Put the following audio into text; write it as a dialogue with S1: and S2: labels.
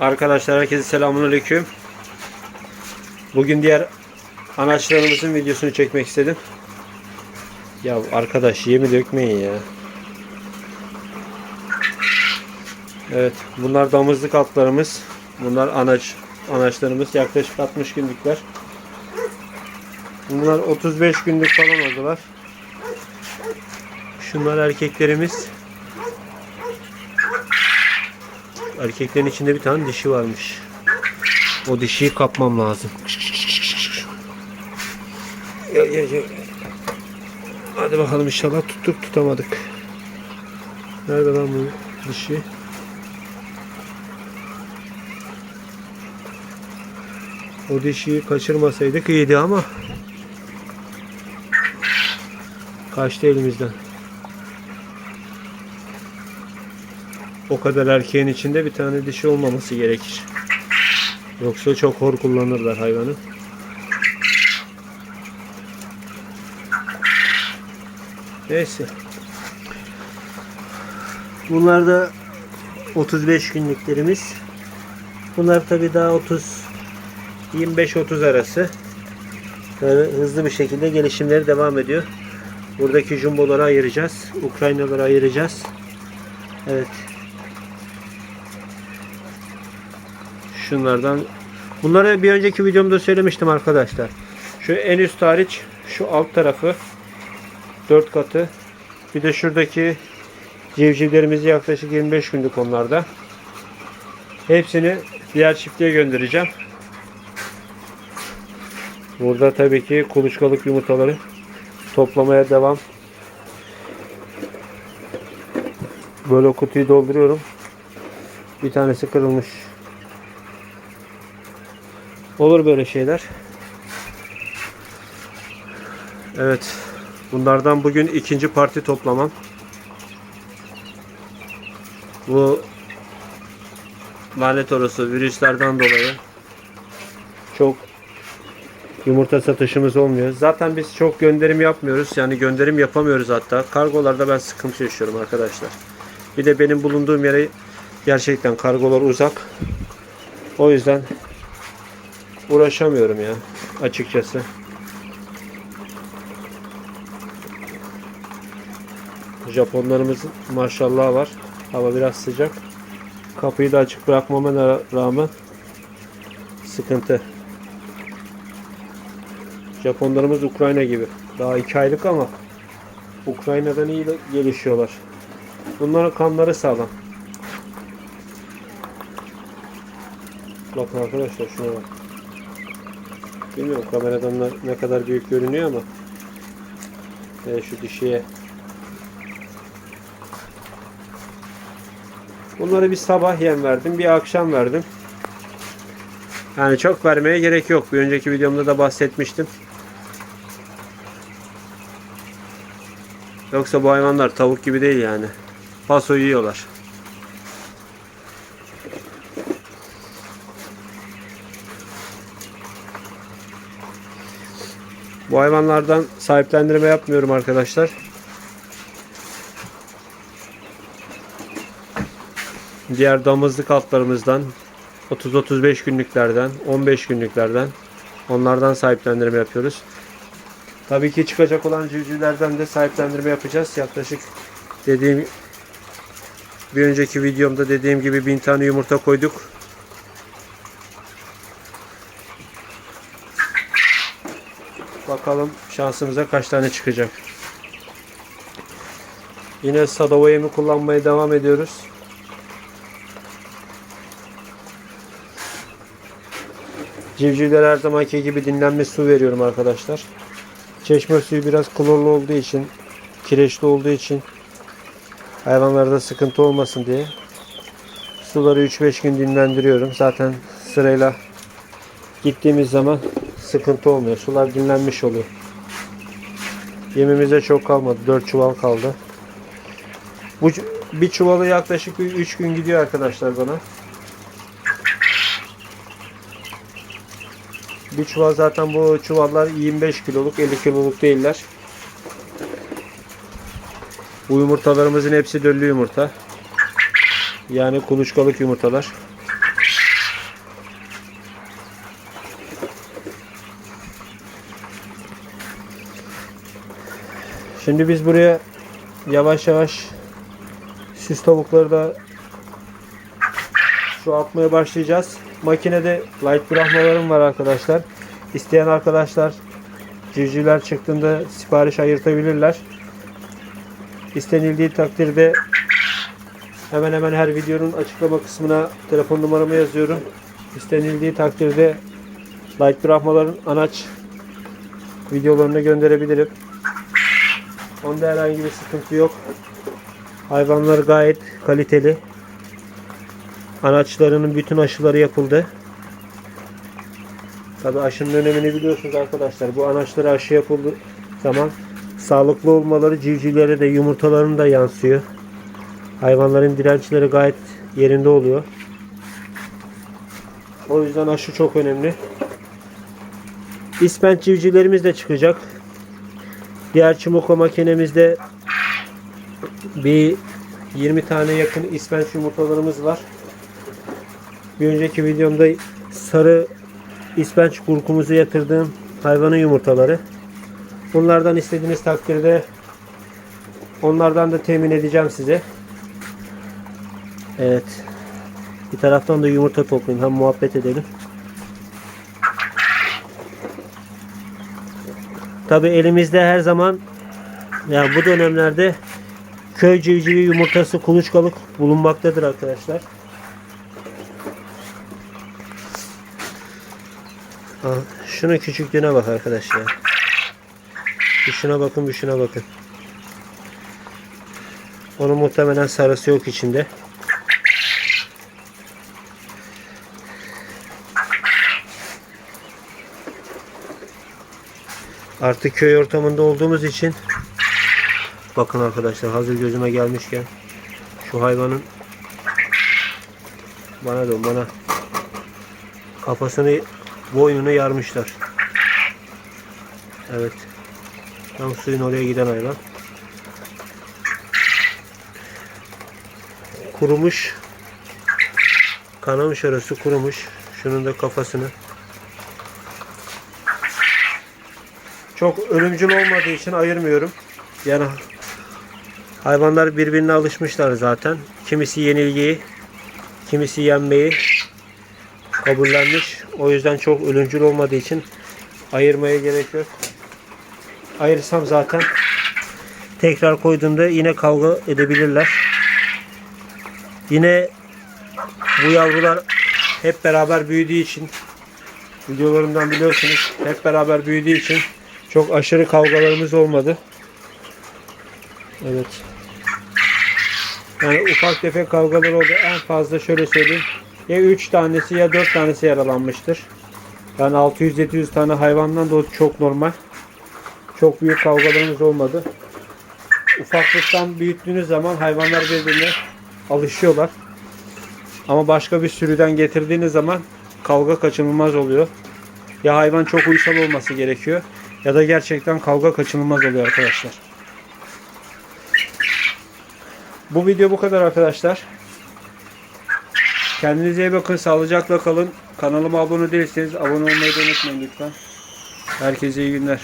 S1: Arkadaşlar herkese selamünaleyküm. Bugün diğer anaçlarımızın videosunu çekmek istedim. Ya arkadaş yemi dökmeyin ya. Evet bunlar damızlık altlarımız. Bunlar anaç anaçlarımız yaklaşık 60 günlükler. Bunlar 35 günlük falan oldular. Şunlar erkeklerimiz. Erkeklerin içinde bir tane dişi varmış. O dişiyi kapmam lazım. Gel gel gel. Hadi bakalım inşallah tuttuk tutamadık. Nerede lan bu dişi? O dişiyi kaçırmasaydık iyiydi ama kaçtı elimizden. O kadar erkeğin içinde bir tane dişi olmaması gerekir. Yoksa çok hor kullanırlar hayvanı. Neyse. Bunlar da 35 günlüklerimiz. Bunlar tabi daha 30 25-30 arası. Böyle hızlı bir şekilde gelişimleri devam ediyor. Buradaki jumboları ayıracağız. Ukraynaları ayıracağız. Evet. Şunlardan. Bunları bir önceki videomda söylemiştim arkadaşlar. Şu en üst hariç şu alt tarafı 4 katı. Bir de şuradaki civcivlerimiz yaklaşık 25 günlük onlarda. Hepsini diğer çiftliğe göndereceğim. Burada tabii ki kuluçkalık yumurtaları toplamaya devam. Böyle kutuyu dolduruyorum. Bir tanesi kırılmış. Olur böyle şeyler. Evet. Bunlardan bugün ikinci parti toplamam. Bu lanet orası virüslerden dolayı çok yumurta satışımız olmuyor. Zaten biz çok gönderim yapmıyoruz. Yani gönderim yapamıyoruz hatta. Kargolarda ben sıkıntı yaşıyorum arkadaşlar. Bir de benim bulunduğum yere gerçekten kargolar uzak. O yüzden uğraşamıyorum ya açıkçası. Japonlarımızın maşallah var. Hava biraz sıcak. Kapıyı da açık bırakmama rağmen sıkıntı. Japonlarımız Ukrayna gibi. Daha iki aylık ama Ukrayna'dan iyi gelişiyorlar. Bunların kanları sağlam. Bakın arkadaşlar şuna bak. Bilmiyorum kameradan ne- ne kadar büyük görünüyor ama Ee, şu dişiye Bunları bir sabah yem verdim, bir akşam verdim. Yani çok vermeye gerek yok. Bir önceki videomda da bahsetmiştim. Yoksa bu hayvanlar tavuk gibi değil yani. Paso yiyorlar. Bu hayvanlardan sahiplendirme yapmıyorum arkadaşlar. Diğer damızlık altlarımızdan 30-35 günlüklerden, 15 günlüklerden onlardan sahiplendirme yapıyoruz. Tabii ki çıkacak olan civcivlerden de sahiplendirme yapacağız. Yaklaşık dediğim bir önceki videomda dediğim gibi bin tane yumurta koyduk. Bakalım şansımıza kaç tane çıkacak. Yine Sadova yemi kullanmaya devam ediyoruz. Civcivlere her zamanki gibi dinlenme su veriyorum arkadaşlar. Çeşme suyu biraz klorlu olduğu için, kireçli olduğu için hayvanlarda sıkıntı olmasın diye suları 3-5 gün dinlendiriyorum. Zaten sırayla gittiğimiz zaman sıkıntı olmuyor. Sular dinlenmiş oluyor. Yemimize çok kalmadı. 4 çuval kaldı. Bu bir çuvalı yaklaşık 3 gün gidiyor arkadaşlar bana. Bir çuval zaten bu çuvallar 25 kiloluk 50 kiloluk değiller. Bu yumurtalarımızın hepsi döllü yumurta. Yani kuluçkalık yumurtalar. Şimdi biz buraya yavaş yavaş süs tavukları da şu atmaya başlayacağız. Makinede light bırakmalarım var arkadaşlar. İsteyen arkadaşlar civcivler çıktığında sipariş ayırtabilirler. İstenildiği takdirde hemen hemen her videonun açıklama kısmına telefon numaramı yazıyorum. İstenildiği takdirde light bırakmaların anaç videolarını gönderebilirim. Onda herhangi bir sıkıntı yok. Hayvanlar gayet kaliteli. Anaçlarının bütün aşıları yapıldı. Tabi aşının önemini biliyorsunuz arkadaşlar. Bu anaçlara aşı yapıldığı zaman sağlıklı olmaları civcivlere de yumurtalarına da yansıyor. Hayvanların dirençleri gayet yerinde oluyor. O yüzden aşı çok önemli. İspenç civcivlerimiz de çıkacak. Diğer çimoko makinemizde bir 20 tane yakın ispenç yumurtalarımız var. Bir önceki videomda sarı ispenç kurkumuzu yatırdığım hayvanın yumurtaları. Bunlardan istediğiniz takdirde onlardan da temin edeceğim size. Evet. Bir taraftan da yumurta toplayayım. Hem muhabbet edelim. Tabi elimizde her zaman yani bu dönemlerde köy civcivi yumurtası kuluçkalık bulunmaktadır arkadaşlar. Aa, şunun küçüklüğüne bak arkadaşlar. Bir şuna bakın bir şuna bakın. Onun muhtemelen sarısı yok içinde. Artık köy ortamında olduğumuz için bakın arkadaşlar hazır gözüme gelmişken şu hayvanın bana dön bana kafasını boynunu yarmışlar. Evet. Tam suyun oraya giden hayvan. Kurumuş. Kanamış arası kurumuş. Şunun da kafasını. Çok ölümcül olmadığı için ayırmıyorum. Yani hayvanlar birbirine alışmışlar zaten. Kimisi yenilgiyi, kimisi yenmeyi kabullenmiş. O yüzden çok ölümcül olmadığı için ayırmaya gerek yok. Ayırsam zaten tekrar koyduğumda yine kavga edebilirler. Yine bu yavrular hep beraber büyüdüğü için videolarımdan biliyorsunuz hep beraber büyüdüğü için çok aşırı kavgalarımız olmadı. Evet. Yani ufak tefek kavgalar oldu. En fazla şöyle söyleyeyim. Ya 3 tanesi ya 4 tanesi yaralanmıştır. Yani 600-700 tane hayvandan da çok normal. Çok büyük kavgalarımız olmadı. Ufaklıktan büyüttüğünüz zaman hayvanlar birbirine alışıyorlar. Ama başka bir sürüden getirdiğiniz zaman kavga kaçınılmaz oluyor. Ya hayvan çok uysal olması gerekiyor ya da gerçekten kavga kaçınılmaz oluyor arkadaşlar. Bu video bu kadar arkadaşlar. Kendinize iyi bakın. Sağlıcakla kalın. Kanalıma abone değilseniz abone olmayı da unutmayın lütfen. Herkese iyi günler.